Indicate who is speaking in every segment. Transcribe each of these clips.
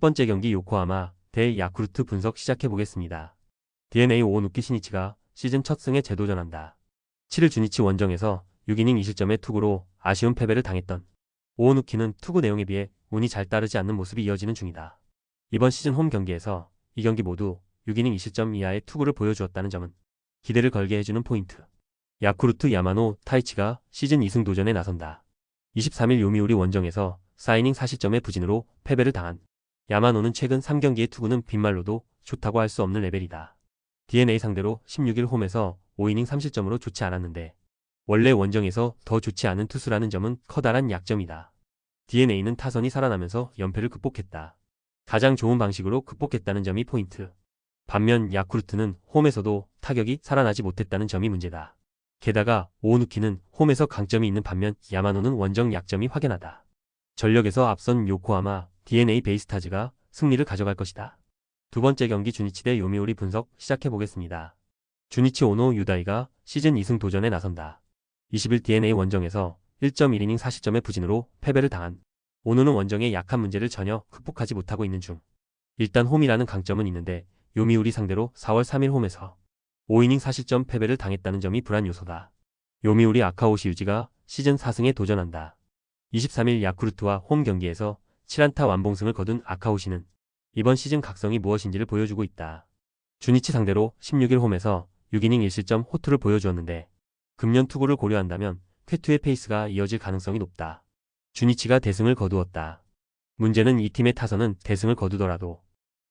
Speaker 1: 첫 번째 경기 요코하마 대 야쿠르트 분석 시작해 보겠습니다. DNA 오누키 시니치가 시즌 첫 승에 재도전한다. 7일 주니치 원정에서 6이닝 2실점의 투구로 아쉬운 패배를 당했던 오누키는 투구 내용에 비해 운이 잘 따르지 않는 모습이 이어지는 중이다. 이번 시즌 홈 경기에서 이 경기 모두 6이닝 2실점 이하의 투구를 보여주었다는 점은 기대를 걸게 해주는 포인트. 야쿠르트 야마노 타이치가 시즌 2승 도전에 나선다. 23일 요미우리 원정에서 4이닝 4실점의 부진으로 패배를 당한 야마노는 최근 3경기의 투구는 빈말로도 좋다고 할 수 없는 레벨이다. DNA 상대로 16일 홈에서 5이닝 3실점으로 좋지 않았는데 원래 원정에서 더 좋지 않은 투수라는 점은 커다란 약점이다. DNA는 타선이 살아나면서 연패를 극복했다. 가장 좋은 방식으로 극복했다는 점이 포인트. 반면 야쿠르트는 홈에서도 타격이 살아나지 못했다는 점이 문제다. 게다가 오누키는 홈에서 강점이 있는 반면 야마노는 원정 약점이 확연하다. 전력에서 앞선 요코하마 DNA 베이스타즈가 승리를 가져갈 것이다. 두 번째 경기 주니치 대 요미우리 분석 시작해 보겠습니다. 주니치 오노 유다이가 시즌 2승 도전에 나선다. 20일 DNA 원정에서 1.1이닝 40점의 부진으로 패배를 당한 오노는 원정의 약한 문제를 전혀 극복하지 못하고 있는 중. 일단 홈이라는 강점은 있는데 요미우리 상대로 4월 3일 홈에서 5이닝 40점 패배를 당했다는 점이 불안 요소다. 요미우리 아카오시 유지가 시즌 4승에 도전한다. 23일 야쿠르트와 홈 경기에서 7안타 완봉승을 거둔 아카오시는 이번 시즌 각성이 무엇인지를 보여주고 있다. 주니치 상대로 16일 홈에서 6이닝 1실점 호투를 보여주었는데 금년 투구를 고려한다면 쾌투의 페이스가 이어질 가능성이 높다. 주니치가 대승을 거두었다. 문제는 이 팀의 타선은 대승을 거두더라도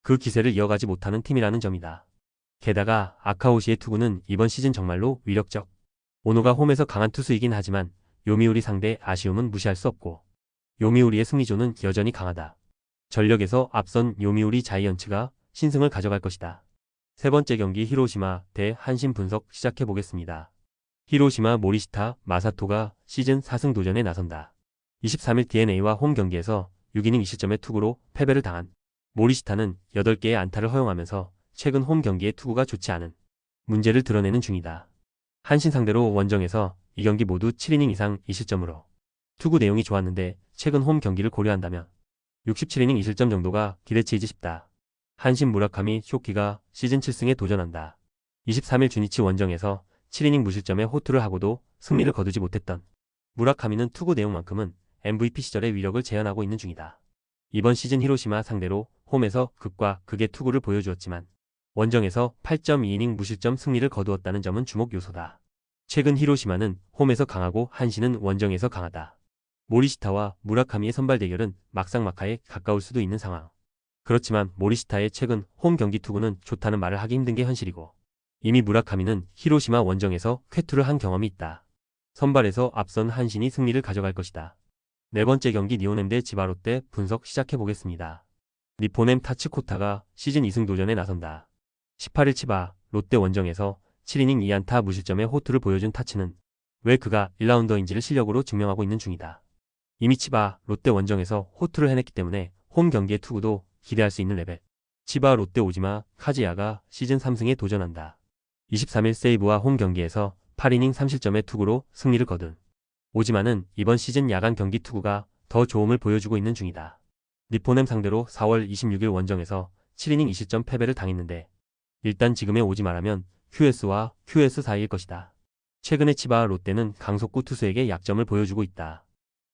Speaker 1: 그 기세를 이어가지 못하는 팀이라는 점이다. 게다가 아카오시의 투구는 이번 시즌 정말로 위력적. 오노가 홈에서 강한 투수이긴 하지만 요미우리 상대 아쉬움은 무시할 수 없고 요미우리의 승리조는 여전히 강하다. 전력에서 앞선 요미우리 자이언츠가 신승을 가져갈 것이다. 세 번째 경기 히로시마 대 한신 분석 시작해 보겠습니다. 히로시마 모리시타 마사토가 시즌 4승 도전에 나선다. 23일 DNA와 홈 경기에서 6이닝 2실점의 투구로 패배를 당한 모리시타는 8개의 안타를 허용하면서 최근 홈 경기의 투구가 좋지 않은 문제를 드러내는 중이다. 한신 상대로 원정에서 이 경기 모두 7이닝 이상 2실점으로 투구 내용이 좋았는데 최근 홈 경기를 고려한다면 67이닝 2실점 정도가 기대치이지 싶다. 한신 무라카미 쇼키가 시즌 7승에 도전한다. 23일 주니치 원정에서 7이닝 무실점의 호투를 하고도 승리를 거두지 못했던 무라카미는 투구 내용만큼은 MVP 시절의 위력을 재현하고 있는 중이다. 이번 시즌 히로시마 상대로 홈에서 극과 극의 투구를 보여주었지만 원정에서 8.2이닝 무실점 승리를 거두었다는 점은 주목 요소다. 최근 히로시마는 홈에서 강하고 한신은 원정에서 강하다. 모리시타와 무라카미의 선발 대결은 막상막하에 가까울 수도 있는 상황. 그렇지만 모리시타의 최근 홈 경기 투구는 좋다는 말을 하기 힘든 게 현실이고 이미 무라카미는 히로시마 원정에서 쾌투를 한 경험이 있다. 선발에서 앞선 한신이 승리를 가져갈 것이다. 네 번째 경기 니오넴 대 지바롯 대 분석 시작해 보겠습니다. 니포넴 타츠코타가 시즌 2승 도전에 나선다. 18일 치바 롯데 원정에서 7이닝 2안타 무실점의 호투를 보여준 타츠는 왜 그가 1라운더인지를 실력으로 증명하고 있는 중이다. 이미 치바 롯데 원정에서 호투를 해냈기 때문에 홈 경기의 투구도 기대할 수 있는 레벨. 치바 롯데 오지마 카즈야가 시즌 3승에 도전한다. 23일 세이브와 홈 경기에서 8이닝 3실점의 투구로 승리를 거둔 오지마는 이번 시즌 야간 경기 투구가 더 좋음을 보여주고 있는 중이다. 니포넴 상대로 4월 26일 원정에서 7이닝 2실점 패배를 당했는데 일단 지금의 오지마라면 QS와 QS 사이일 것이다. 최근에 치바 롯데는 강속구 투수에게 약점을 보여주고 있다.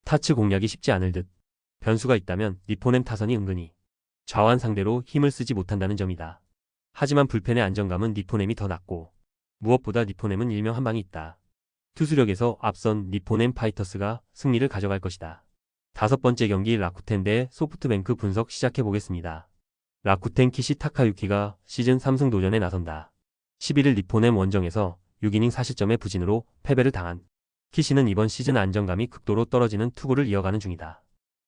Speaker 1: 타츠 공략이 쉽지 않을 듯 변수가 있다면 니포넴 타선이 은근히 좌완 상대로 힘을 쓰지 못한다는 점이다. 하지만 불펜의 안정감은 니포넴이 더 낮고 무엇보다 니포넴은 일명 한 방이 있다. 투수력에서 앞선 니포넴 파이터스가 승리를 가져갈 것이다. 다섯 번째 경기 라쿠텐 대 소프트뱅크 분석 시작해 보겠습니다. 라쿠텐 키시 타카유키가 시즌 3승 도전에 나선다. 11일 니포넴 원정에서 6이닝 4실점의 부진으로 패배를 당한 키시는 이번 시즌 안정감이 극도로 떨어지는 투구를 이어가는 중이다.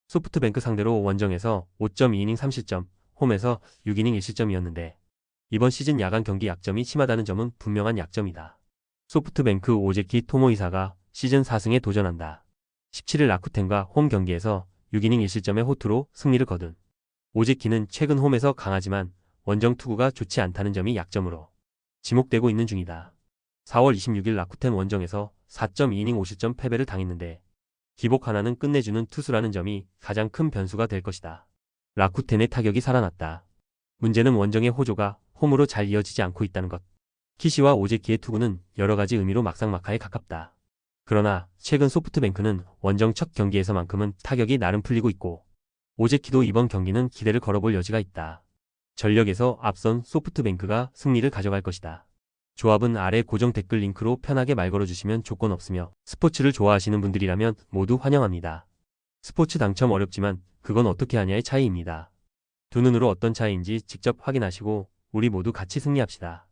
Speaker 1: 소프트뱅크 상대로 원정에서 5.2이닝 3실점, 홈에서 6이닝 1실점이었는데 이번 시즌 야간 경기 약점이 심하다는 점은 분명한 약점이다. 소프트뱅크 오제키 토모이사가 시즌 4승에 도전한다. 17일 라쿠텐과 홈 경기에서 6이닝 1실점의 호투로 승리를 거둔 오제키는 최근 홈에서 강하지만 원정 투구가 좋지 않다는 점이 약점으로 지목되고 있는 중이다. 4월 26일 라쿠텐 원정에서 4.2이닝 5실점 패배를 당했는데 기복 하나는 끝내주는 투수라는 점이 가장 큰 변수가 될 것이다. 라쿠텐의 타격이 살아났다. 문제는 원정의 호조가 홈으로 잘 이어지지 않고 있다는 것. 키시와 오제키의 투구는 여러 가지 의미로 막상막하에 가깝다. 그러나 최근 소프트뱅크는 원정 첫 경기에서만큼은 타격이 나름 풀리고 있고 오제키도 이번 경기는 기대를 걸어볼 여지가 있다. 전력에서 앞선 소프트뱅크가 승리를 가져갈 것이다. 조합은 아래 고정 댓글 링크로 편하게 말 걸어주시면 조건 없으며 스포츠를 좋아하시는 분들이라면 모두 환영합니다. 스포츠 당첨 어렵지만 그건 어떻게 하냐의 차이입니다. 두 눈으로 어떤 차이인지 직접 확인하시고 우리 모두 같이 승리합시다.